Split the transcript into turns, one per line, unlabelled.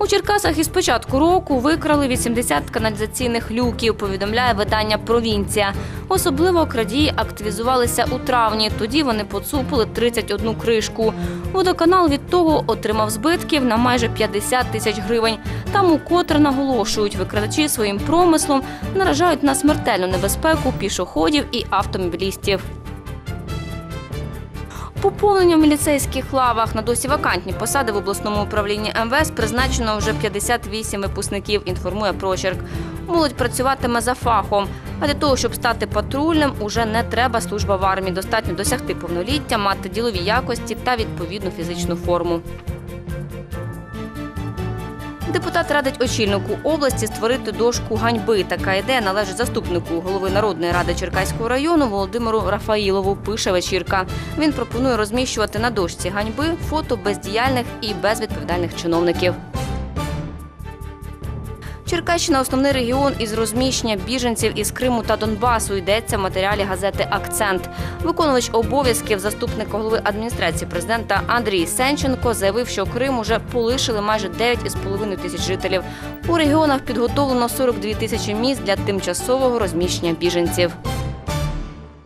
У Черкасах із початку року викрали 80 каналізаційних люків, повідомляє видання Провінція. Особливо крадії активізувалися у травні. Тоді вони поцупили 31 кришку. Водоканал від того отримав збитків на майже 50 тисяч гривень. Там укотре наголошують, викрадачі своїм промислом наражають на смертельну небезпеку пішоходів і автомобілістів. Поповнення в міліцейських лавах на досі вакантні посади в обласному управлінні МВС призначено вже 58 випускників. Інформує прочерк. Молодь працюватиме за фахом. А для того, щоб стати патрульним, уже не треба служба в армії. Достатньо досягти повноліття, мати ділові якості та відповідну фізичну форму. Депутат радить очільнику області створити дошку ганьби. Така ідея належить заступнику голови народної ради Черкаського району Володимиру Рафаїлову. Пише вечірка. Він пропонує розміщувати на дошці ганьби фото бездіяльних і безвідповідальних чиновників. Черкащина основний регіон із розміщення біженців із Криму та Донбасу. Йдеться в матеріалі газети Акцент. Виконувач обов'язків заступника голови адміністрації президента Андрій Сенченко заявив, що Крим уже полишили майже 9,5 тисяч жителів. У регіонах підготовлено 42 тисячі місць для тимчасового розміщення біженців.